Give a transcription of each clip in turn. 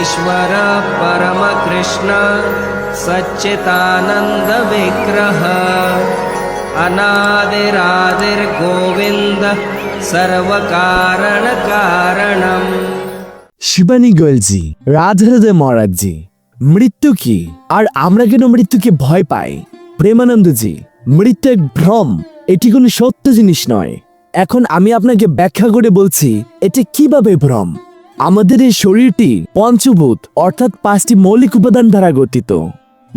ईश्वर परमकृष्ण सच्चिदानन्दविग्रह अनादिरादिर्गोविन्द सर्वकारणकारणम् শিবানী গোয়েলজি রাধারাধে মহারাজজি মৃত্যু কি আর আমরা কেন মৃত্যুকে ভয় পাই প্রেমানন্দজি মৃত্যু এক ভ্রম এটি কোনো সত্য জিনিস নয় এখন আমি আপনাকে ব্যাখ্যা করে বলছি এটা কিভাবে ভ্রম আমাদের এই শরীরটি পঞ্চভূত, অর্থাৎ পাঁচটি মৌলিক উপাদান দ্বারা গঠিত।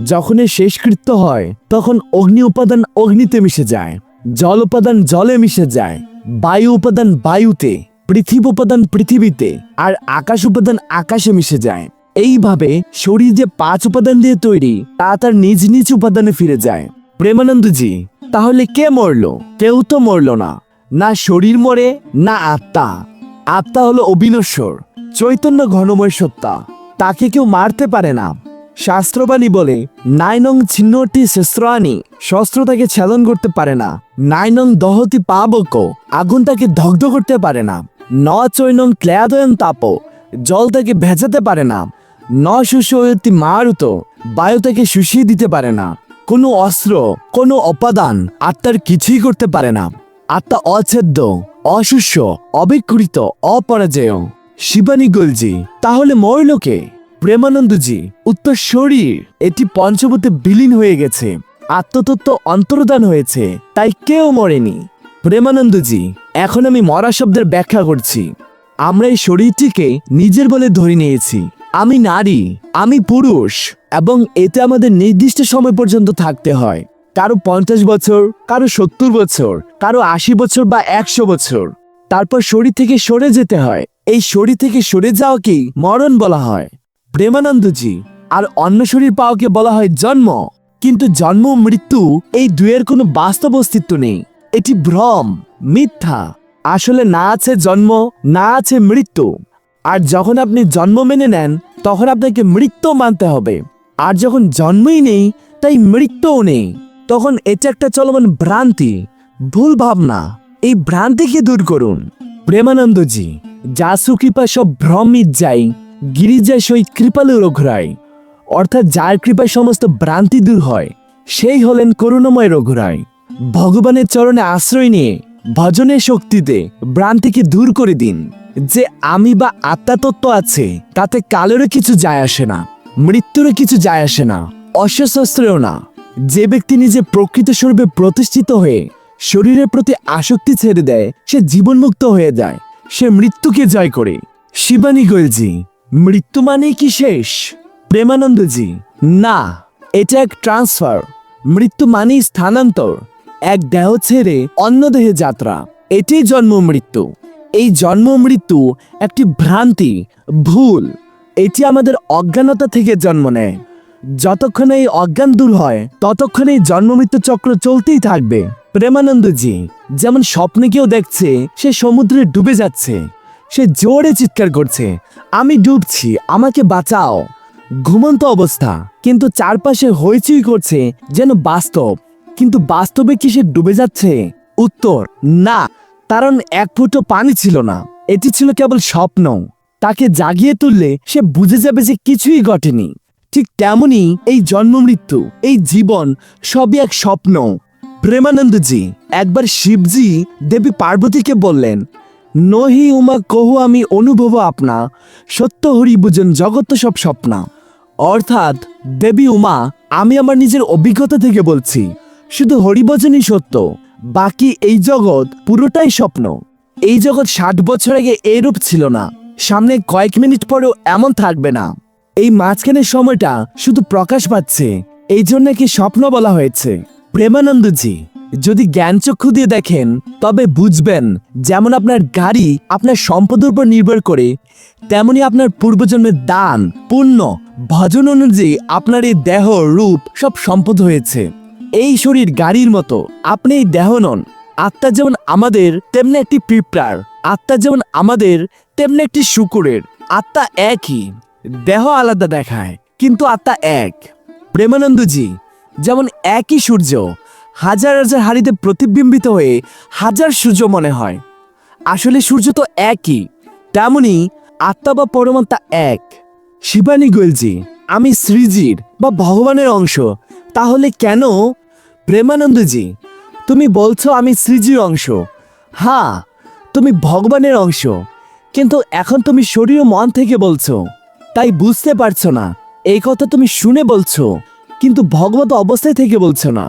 যখন এর শেষকৃত্য হয়, তখন অগ্নি উপাদান অগ্নিতে মিশে যায়, জল উপাদান জলে মিশে যায়, বায়ু উপাদান বায়ুতে, পৃথিবী উপাদান পৃথিবীতে, আর আকাশ উপাদান আকাশে মিশে যায়। এইভাবে শরীর যে পাঁচ উপাদান দিয়ে তৈরি, তা তার নিজ নিজ উপাদানে ফিরে যায়। প্রেমানন্দজি, তাহলে কে মরল? কেউ তো মরল না। না শরীর মরে, না আত্মা। আত্মা হলো অবিনশ্বর, চৈতন্য ঘনময় সত্তা। তাকে কেউ মারতে পারে না। শাস্ত্রবাণী বলে, নাইনং ছিন্নটি শস্ত্রানি শস্ত্র তাকে ছেদন করতে পারে না। নাইনং দহতি পাবক আগুন তাকে দগ্ধ করতে পারে না। ন চৈনং ক্লেয়াদয়ন তাপ জল তাকে ভেজাতে পারে না। ন শুষ্যতি মারুত বায়ু তাকে শুষিয়ে দিতে পারে না। কোনো অস্ত্র, কোনো অপাদান আত্মার কিছুই করতে পারে না। আত্মা অছেদ্য অশুষ্য অবিকৃত, অপরাজেয়। শিবানী গোলজি, তাহলে মরলোকে? প্রেমানন্দজি, উত্তর শরীর। এটি পঞ্চবতে বিলীন হয়ে গেছে। আত্মতত্ত্ব অন্তর্দান হয়েছে, তাই কেউ মরেনি। প্রেমানন্দজি, এখন আমি মরা শব্দের ব্যাখ্যা করছি। আমরা এই শরীরটিকে নিজের বলে ধরে নিয়েছি। আমি নারী, আমি পুরুষ, এবং এতে আমাদের নির্দিষ্ট সময় পর্যন্ত থাকতে হয়। কারও পঞ্চাশ বছর, কারও সত্তর বছর, কারও আশি বছর বা একশো বছর। তারপর শরীর থেকে সরে যেতে হয়। এই শরীর থেকে সরে যাওয়াকেই মরণ বলা হয়। প্রেমানন্দজি, আর অন্য শরীর পাওয়াকে বলা হয় জন্ম। কিন্তু জন্ম মৃত্যু এই দুয়ের কোনো বাস্তব অস্তিত্ব নেই। এটি ভ্রম, মিথ্যা। আসলে না আছে জন্ম, না আছে মৃত্যু। আর যখন আপনি জন্ম মেনে নেন, তখন আপনাকে মৃত্যু মানতে হবে। আর যখন জন্মই নেই, তাই মৃত্যুও নেই। তখন এটা একটা চলমান ভ্রান্তি, ভুল ভাবনা। এই ভ্রান্তিকে দূর করুন। প্রেমানন্দজি যা সুকৃপা সব ভ্রম যাই গিরিজা সই কৃপালু রঘুরাই। অর্থাৎ যার কৃপায় সমস্ত ভ্রান্তি দূর হয়, সেই হলেন করুণাময় রঘুরাই। ভগবানের চরণে আশ্রয় নিয়ে, ভজনের শক্তিতে ভ্রান্তিকে দূর করে দিন। যে আমি বা আত্মাতত্ত্ব আছে, তাতে কালেরও কিছু যায় আসে না, মৃত্যুরও কিছু যায় আসে না অশ্বশস্ত্রেও না। যে ব্যক্তি নিজে প্রকৃত স্বরূপে প্রতিষ্ঠিত হয়ে শরীরের প্রতি আসক্তি ছেড়ে দেয়, সে জীবনমুক্ত হয়ে যায়। সে মৃত্যুকে জয় করে। শিবানী গোয়েলজি মৃত্যু মানেই কি শেষ? প্রেমানন্দজি, না, এটা এক ট্রান্সফার মৃত্যু মানেই স্থানান্তর, এক দেহ ছেড়ে অন্য দেহে যাত্রা। এটাই জন্ম মৃত্যু। এই জন্ম মৃত্যু একটি ভ্রান্তি, ভুল। এটি আমাদের অজ্ঞানতা থেকে জন্ম নেয়। যতক্ষণ এই অজ্ঞান দূর হয়, ততক্ষণ এই জন্ম মৃত্যু চক্র চলতেই থাকবে। প্রেমানন্দজি, যেমন স্বপ্নে কেউ দেখছে, সে সমুদ্রে ডুবে যাচ্ছে। সে জোরে চিৎকার করছে, আমি ডুবছি, আমাকে বাঁচাও। ঘুমন্ত অবস্থা, কিন্তু চারপাশে হইচই করছে যেন বাস্তব। কিন্তু বাস্তবে কি সে ডুবে যাচ্ছে? উত্তর, না, কারণ এক ফুটো পানি ছিল না। এটি ছিল কেবল স্বপ্ন। তাকে জাগিয়ে তুললে সে বুঝে যাবে যে কিছুই ঘটেনি। ঠিক তেমনি এই জন্ম মৃত্যু এই জীবন সবই এক স্বপ্ন। প্রেমানন্দজি, একবার শিবজি দেবী পার্বতীকে বললেন, নহি উমা কহু আমি অনুভব আপনা, সত্য হরি বুঝেন জগৎ তো সব স্বপ্না। অর্থাৎ, দেবী উমা, আমি আমার নিজের অভিজ্ঞতা থেকে বলছি, শুধু হরিবচনই সত্য, বাকি এই জগৎ পুরোটাই স্বপ্ন। এই জগৎ ষাট বছর আগে এরূপ ছিল না, সামনে কয়েক মিনিট পরেও এমন থাকবে না। এই মাঝখানের সময়টা শুধু প্রকাশ পাচ্ছে। এই জন্য কি স্বপ্ন বলা হয়েছে। প্রেমানন্দজি, যদি জ্ঞান চক্ষু দিয়ে দেখেন, তবে বুঝবেন, যেমন আপনার গাড়ি আপনার সম্পদের উপর নির্ভর করে, তেমনি আপনার পূর্বজন্মের দান, পুণ্য, ভজন অনুযায়ী আপনার এই দেহ, রূপ সব সম্পদ হয়েছে। এই শরীর গাড়ির মতো, আপনি এই দেহ নন। আত্মা যেমন আমাদের, তেমনি একটি পিঁপড়ার। আত্মা যেমন আমাদের, তেমনি একটি শুকুরের। আত্মা একই। দেহ আলাদা দেখায়, কিন্তু আত্মা এক। প্রেমানন্দজি, যেমন একই সূর্য, হাজার হাজার হাড়িতে প্রতিবিম্বিত হয়ে হাজার সূর্য মনে হয়। আসলে সূর্য তো একই, তেমনি আত্মা বা পরমাত্মা এক। শিবানী গোয়েলজি আমি শ্রীজির বা ভগবানের অংশ, তাহলে কেন? প্রেমানন্দজি, তুমি বলছো আমি শ্রীজির অংশ। হ্যাঁ তুমি ভগবানের অংশ, কিন্তু এখন তুমি শরীর মন থেকে বলছো। তাই বুঝতে পারছ না। এই কথা তুমি শুনে বলছো, কিন্তু ভগবত অবস্থায় থেকে বলছো না।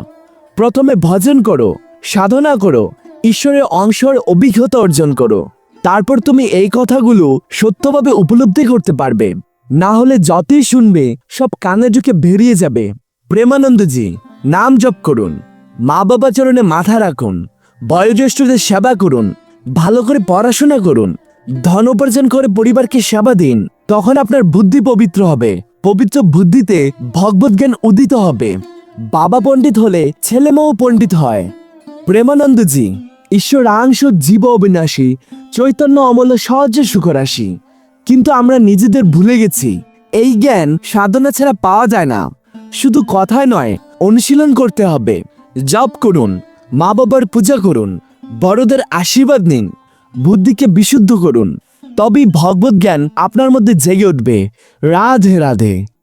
প্রথমে ভজন করো, সাধনা করো, ঈশ্বরের অংশর অভিজ্ঞতা অর্জন করো। তারপর তুমি এই কথাগুলো সত্যভাবে উপলব্ধি করতে পারবে। না হলে যতই শুনবে, সব কানে ঢুকে বেরিয়ে যাবে। প্রেমানন্দজি, নাম জপ করুন। মা বাবা চরণে মাথা রাখুন। বয়োজ্যেষ্ঠদের সেবা করুন। ভালো করে পড়াশোনা করুন। ধন উপার্জন করে পরিবারকে সেবা দিন। তখন আপনার বুদ্ধি পবিত্র হবে। পবিত্র বুদ্ধিতে ভগবত জ্ঞান উদিত হবে। বাবা পণ্ডিত হলে ছেলে মেয়েও পণ্ডিত হয়। প্রেমানন্দজি ঈশ্বর আংশ জীব অবিনাশী, চৈতন্য অমল সহজে সুখরাশি। কিন্তু আমরা নিজেদের ভুলে গেছি। এই জ্ঞান সাধনা ছাড়া পাওয়া যায় না। শুধু কথায় নয়, অনুশীলন করতে হবে। জপ করুন মা বাবার পূজা করুন, বড়দের আশীর্বাদ নিন, বুদ্ধিকে বিশুদ্ধ করুন। তবেই ভগবত জ্ঞান আপনার মধ্যে জেগে উঠবে। রাধে রাধে।